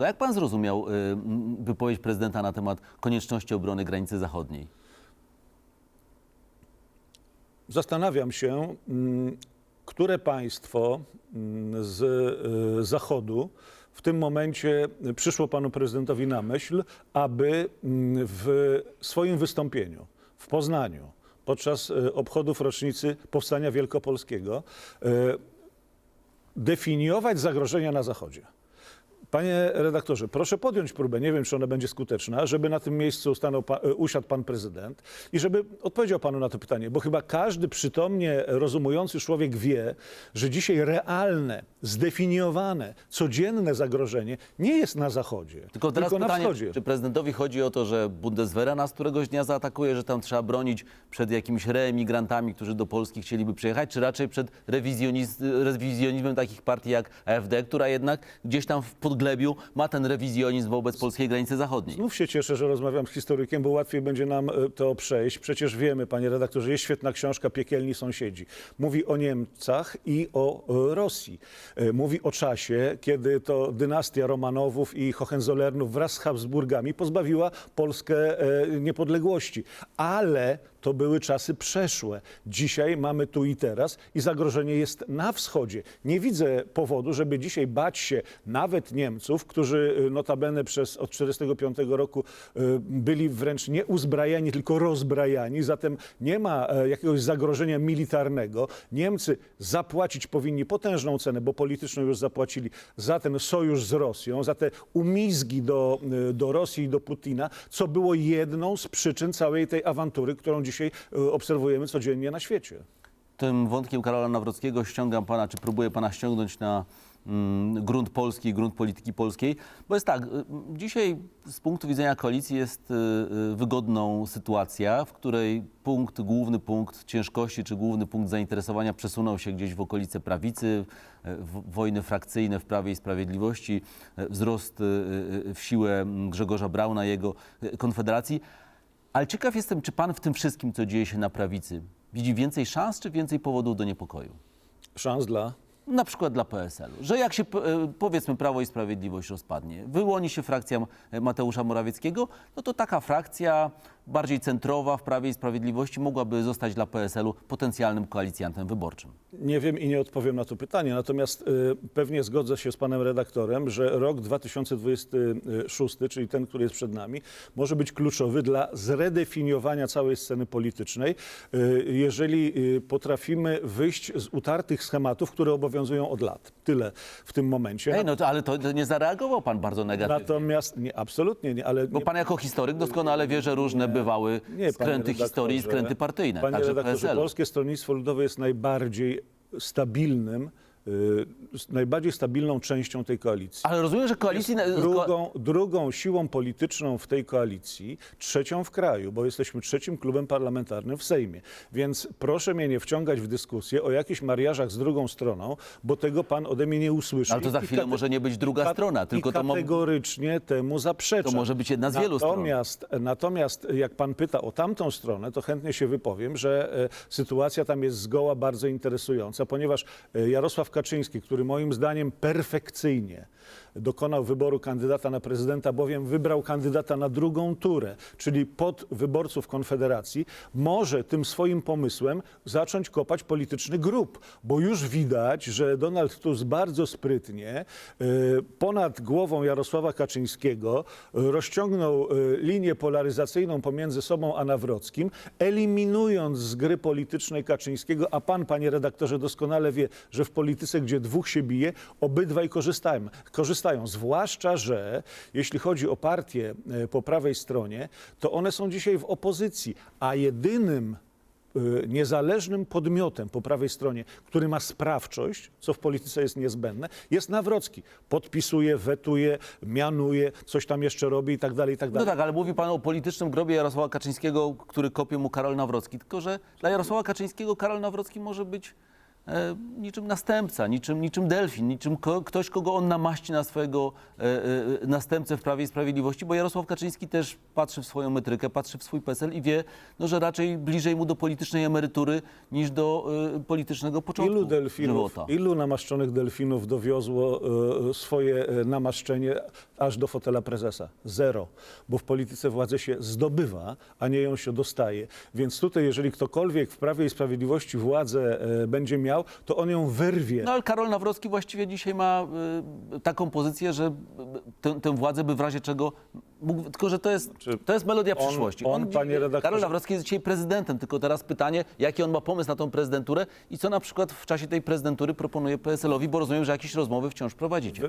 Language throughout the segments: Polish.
Jak pan zrozumiał y, wypowiedź prezydenta na temat konieczności obrony granicy zachodniej? Zastanawiam się, które państwo z y, Zachodu w tym momencie przyszło panu prezydentowi na myśl, aby w swoim wystąpieniu w Poznaniu podczas y, obchodów rocznicy Powstania Wielkopolskiego y, definiować zagrożenia na Zachodzie. Panie redaktorze, proszę podjąć próbę, nie wiem, czy ona będzie skuteczna, żeby na tym miejscu stanął pa, e, usiadł pan prezydent i żeby odpowiedział panu na to pytanie, bo chyba każdy przytomnie rozumujący człowiek wie, że dzisiaj realne, zdefiniowane, codzienne zagrożenie nie jest na Zachodzie, Tylko teraz na pytanie, Wschodzie. czy prezydentowi chodzi o to, że Bundeswehra nas któregoś dnia zaatakuje, że tam trzeba bronić przed jakimiś reemigrantami, którzy do Polski chcieliby przyjechać, czy raczej przed rewizjoniz rewizjonizmem takich partii jak AfD, która jednak gdzieś tam w podglebiu ma ten rewizjonizm wobec polskiej granicy zachodniej? Znów się cieszę, że rozmawiam z historykiem, bo łatwiej będzie nam e, to przejść. Przecież wiemy, panie redaktorze, jest świetna książka Piekielni Sąsiedzi. Mówi o Niemcach i o e, Rosji. E, Mówi o czasie, kiedy to dynastia Romanowów i Hohenzollernów wraz z Habsburgami pozbawiła Polskę niepodległości. Ale to były czasy przeszłe. Dzisiaj mamy tu i teraz i zagrożenie jest na wschodzie. Nie widzę powodu, żeby dzisiaj bać się nawet Niemców, którzy y, notabene przez od 1945 roku y, byli wręcz nie uzbrajani, tylko rozbrajani. Zatem nie ma e, jakiegoś zagrożenia militarnego. Niemcy zapłacić powinni potężną cenę, bo polityczną już zapłacili za ten sojusz z Rosją, za te umizgi do, y, do Rosji i do Putina, co było jedną z przyczyn całej tej awantury, którą dzisiaj y, obserwujemy codziennie na świecie. Tym wątkiem Karola Nawrockiego ściągam pana, czy próbuję pana ściągnąć na mm, grunt polski, grunt polityki polskiej. Bo jest tak, y, dzisiaj z punktu widzenia koalicji jest y, y, wygodną sytuacja, w której punkt, główny punkt ciężkości, czy główny punkt zainteresowania przesunął się gdzieś w okolice prawicy, wojny frakcyjne w Prawie i Sprawiedliwości, wzrost w siłę Grzegorza Brauna, jego konfederacji. Ale ciekaw jestem, czy pan w tym wszystkim, co dzieje się na prawicy, widzi więcej szans, czy więcej powodów do niepokoju? Szans dla Na przykład dla PSL-u, że jak się e, powiedzmy Prawo i Sprawiedliwość rozpadnie, wyłoni się frakcja e, Mateusza Morawieckiego, no to taka frakcja bardziej centrowa w Prawie i Sprawiedliwości mogłaby zostać dla PSL-u potencjalnym koalicjantem wyborczym. Nie wiem i nie odpowiem na to pytanie, natomiast y, pewnie zgodzę się z panem redaktorem, że rok 2026, czyli ten, który jest przed nami, może być kluczowy dla zredefiniowania całej sceny politycznej, jeżeli potrafimy wyjść z utartych schematów, które obowiązują od lat. Tyle w tym momencie. Ej, no to, ale to, to nie zareagował pan bardzo negatywnie. Natomiast nie, absolutnie nie, ale Bo nie, pan jako historyk doskonale wie, że różne bywały nie, panie skręty historii i skręty partyjne, Panie także redaktorze, PSL. Polskie Stronnictwo Ludowe jest najbardziej stabilnym, najbardziej stabilną częścią tej koalicji. Ale rozumiem, że koalicji... Drugą, drugą siłą polityczną w tej koalicji, trzecią w kraju, bo jesteśmy trzecim klubem parlamentarnym w Sejmie. Więc proszę mnie nie wciągać w dyskusję o jakichś mariażach z drugą stroną, bo tego pan ode mnie nie usłyszy. Ale to za chwilę może nie być druga strona, tylko to kategorycznie temu zaprzeczam. To może być jedna z wielu stron. natomiast, Natomiast jak pan pyta o tamtą stronę, to chętnie się wypowiem, że e, sytuacja tam jest zgoła bardzo interesująca, ponieważ e, Jarosław Kaczyński, który moim zdaniem perfekcyjnie dokonał wyboru kandydata na prezydenta, bowiem wybrał kandydata na drugą turę, czyli pod wyborców Konfederacji, może tym swoim pomysłem zacząć kopać polityczny grób, bo już widać, że Donald Tusk bardzo sprytnie e, ponad głową Jarosława Kaczyńskiego rozciągnął e, linię polaryzacyjną pomiędzy sobą a Nawrockim, eliminując z gry politycznej Kaczyńskiego, a pan, panie redaktorze, doskonale wie, że w polityce, gdzie dwóch się bije, obydwaj korzystają. Zwłaszcza, że jeśli chodzi o partie e, po prawej stronie, to one są dzisiaj w opozycji, a jedynym y, niezależnym podmiotem po prawej stronie, który ma sprawczość, co w polityce jest niezbędne, jest Nawrocki. Podpisuje, wetuje, mianuje, coś tam jeszcze robi i tak dalej, i tak No dalej. tak, ale mówi pan o politycznym grobie Jarosława Kaczyńskiego, który kopie mu Karol Nawrocki. Tylko, że dla Jarosława Kaczyńskiego Karol Nawrocki może być e, niczym następca, niczym, niczym delfin, niczym ko, ktoś, kogo on namaści na swojego e, e, następcę w Prawie i Sprawiedliwości, bo Jarosław Kaczyński też patrzy w swoją metrykę, patrzy w swój PESEL i wie, no, że raczej bliżej mu do politycznej emerytury niż do e, politycznego początku Ilu delfinów, żywota. ilu namaszczonych delfinów dowiozło e, swoje e, namaszczenie aż do fotela prezesa? Zero. Bo w polityce władzę się zdobywa, a nie ją się dostaje. Więc tutaj, jeżeli ktokolwiek w Prawie i Sprawiedliwości władzę e, będzie miał, to on ją wyrwie. No ale Karol Nawrocki właściwie dzisiaj ma y, taką pozycję, że y, tę, tę władzę by w razie czego mógł, tylko że to jest, to jest melodia on- przyszłości. on, panie redaktorze- Karol Nawrocki jest dzisiaj prezydentem, tylko teraz pytanie, jaki on ma pomysł na tą prezydenturę i co na przykład w czasie tej prezydentury proponuje PSL-owi, bo rozumiem, że jakieś rozmowy wciąż prowadzicie.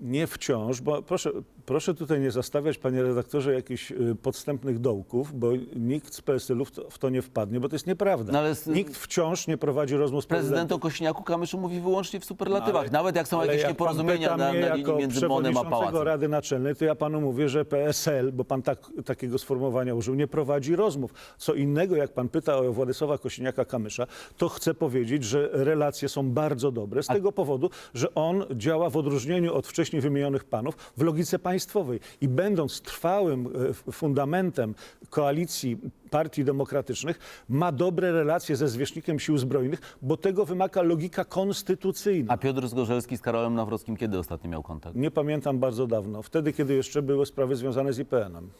Nie wciąż, bo proszę, proszę tutaj nie zastawiać, panie redaktorze, jakichś y, podstępnych dołków, bo nikt z PSL-u w to, nie wpadnie, bo to jest nieprawda. No ale z- Nikt wciąż nie prowadzi rozmów z Prezydent prezydentem. o Kośniaku Kamyszu mówi wyłącznie w superlatywach, Ale- nawet jak są jakieś jak nieporozumienia pan na, na linii między Monem a Pałacem. Rady Naczelnej, to ja panu mówię, że PSL, bo pan tak, takiego sformułowania użył, nie prowadzi rozmów. Co innego, jak pan pyta o Władysława Kosiniaka-Kamysza, to chcę powiedzieć, że relacje są bardzo dobre z tego powodu, że on działa w odróżnieniu od wcześniej wymienionych panów w logice państwowej i będąc trwałym e, fundamentem koalicji partii demokratycznych, ma dobre relacje ze zwierzchnikiem sił zbrojnych, bo tego wymaga logika konstytucyjna. A Piotr Zgorzelski z Karolem Nawrockim kiedy ostatnio miał kontakt? Nie pamiętam bardzo dawno. Wtedy, kiedy jeszcze były sprawy związane z IPN-em.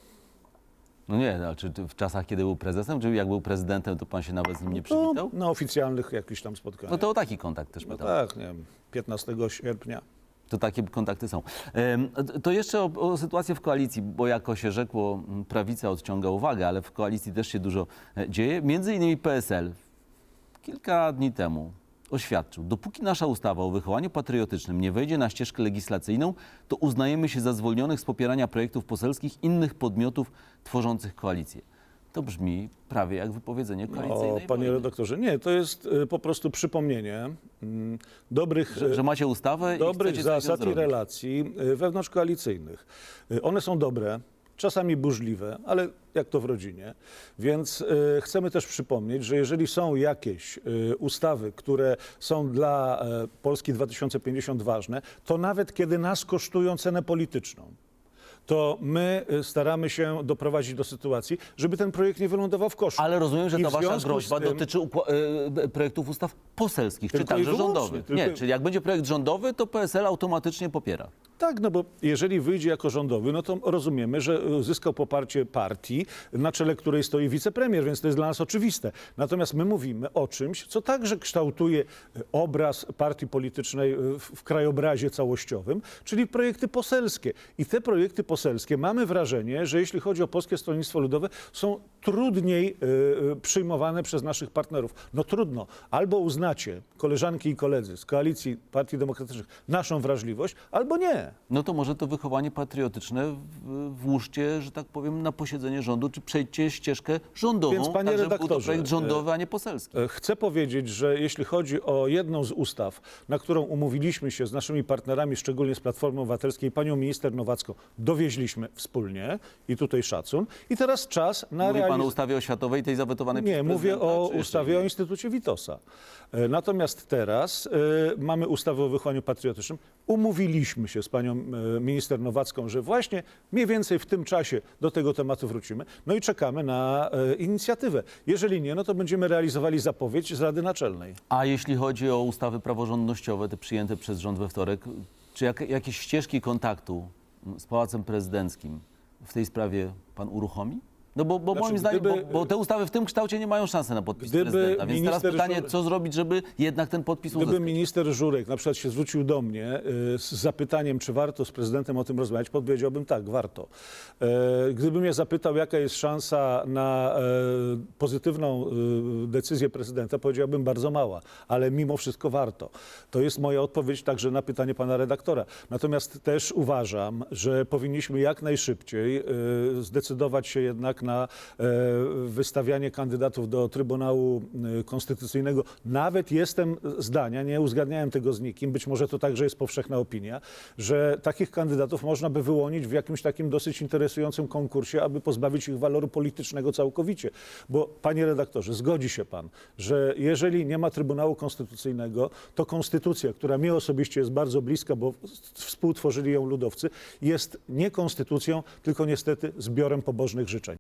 No nie, no, czy w czasach, kiedy był prezesem, czy jak był prezydentem, to pan się nawet z nim nie przywitał? No, na oficjalnych jakichś tam spotkaniach. No to o taki kontakt też No pytam. tak, nie wiem, 15 sierpnia. To takie kontakty są. To jeszcze o, o sytuację w koalicji, bo jako się rzekło, prawica odciąga uwagę, ale w koalicji też się dużo e, dzieje. Między innymi PSL kilka dni temu oświadczył, dopóki nasza ustawa o wychowaniu patriotycznym nie wejdzie na ścieżkę legislacyjną, to uznajemy się za zwolnionych z popierania projektów poselskich innych podmiotów tworzących koalicję. To brzmi prawie jak wypowiedzenie O, koalicyjnej panie wojny. redaktorze, nie, to jest y, po prostu przypomnienie mm, dobrych, Że, że macie ustawę i dobrych chcecie coś z nią zasad i zrobić. relacji y, wewnątrzkoalicyjnych. Y, One są dobre, czasami burzliwe, ale jak to w rodzinie. Więc y, chcemy też przypomnieć, że jeżeli są jakieś y, ustawy, które są dla y, Polski 2050 ważne, to nawet kiedy nas kosztują cenę polityczną, to my y, staramy się doprowadzić do sytuacji, żeby ten projekt nie wylądował w koszu. Ale rozumiem, że I ta w wasza związku z groźba tym- dotyczy ukła- e, projektów ustaw poselskich, czy Tylko i także wyłącznie, rządowych. tylko- Nie, czyli jak będzie projekt rządowy, to PSL automatycznie popiera. Tak, no bo jeżeli wyjdzie jako rządowy, no to rozumiemy, że y, zyskał poparcie partii, na czele której stoi wicepremier, więc to jest dla nas oczywiste. Natomiast my mówimy o czymś, co także kształtuje y, obraz partii politycznej y, w, w krajobrazie całościowym, czyli projekty poselskie. I te projekty poselskie mamy wrażenie, że jeśli chodzi o Polskie Stronnictwo Ludowe, są trudniej y, y, przyjmowane przez naszych partnerów. No trudno. Albo uznacie, koleżanki i koledzy z koalicji partii demokratycznych, naszą wrażliwość, albo nie. No to może to wychowanie patriotyczne włóżcie, że tak powiem, na posiedzenie rządu, czy przejdźcie ścieżkę rządową, Więc, panie tak żeby był to redaktorze, projekt rządowy, a nie poselski. Chcę powiedzieć, że jeśli chodzi o jedną z ustaw, na którą umówiliśmy się z naszymi partnerami, szczególnie z Platformy Obywatelskiej, panią minister Nowacką, dowieźliśmy wspólnie i tutaj szacun. I teraz czas na Mówi pan o realizację. ustawie oświatowej, tej zawetowanej Nie, przez mówię prezydenta, o czy jeszcze ustawie o innej? Instytucie Witosa. E, Natomiast teraz e, mamy ustawę o wychowaniu patriotycznym. Umówiliśmy się z panią e, minister Nowacką, że właśnie mniej więcej w tym czasie do tego tematu wrócimy. No i czekamy na e, inicjatywę. Jeżeli nie, no to będziemy realizowali zapowiedź z Rady Naczelnej. A jeśli chodzi o ustawy praworządnościowe, te przyjęte przez rząd we wtorek, czy jak, jakieś ścieżki kontaktu z Pałacem Prezydenckim w tej sprawie pan uruchomi? No bo, bo Znaczy, moim zdaniem, gdyby- bo, bo te ustawy w tym kształcie nie mają szansy na podpis Gdyby prezydenta. Więc teraz pytanie, Żur- co zrobić, żeby jednak ten podpis Gdyby uzyskać? minister Żurek na przykład się zwrócił do mnie y, z zapytaniem, czy warto z prezydentem o tym rozmawiać, powiedziałbym tak, warto. E, Gdyby mnie zapytał, jaka jest szansa na e, pozytywną decyzję prezydenta, powiedziałbym bardzo mała, ale mimo wszystko warto. To jest moja odpowiedź także na pytanie pana redaktora. Natomiast też uważam, że powinniśmy jak najszybciej zdecydować się jednak na e, wystawianie kandydatów do Trybunału e, Konstytucyjnego. Nawet jestem zdania, nie uzgadniałem tego z nikim, być może to także jest powszechna opinia, że takich kandydatów można by wyłonić w jakimś takim dosyć interesującym konkursie, aby pozbawić ich waloru politycznego całkowicie. Bo, panie redaktorze, zgodzi się pan, że jeżeli nie ma Trybunału Konstytucyjnego, to konstytucja, która mi osobiście jest bardzo bliska, bo współtworzyli ją ludowcy, jest nie konstytucją, tylko niestety zbiorem pobożnych życzeń.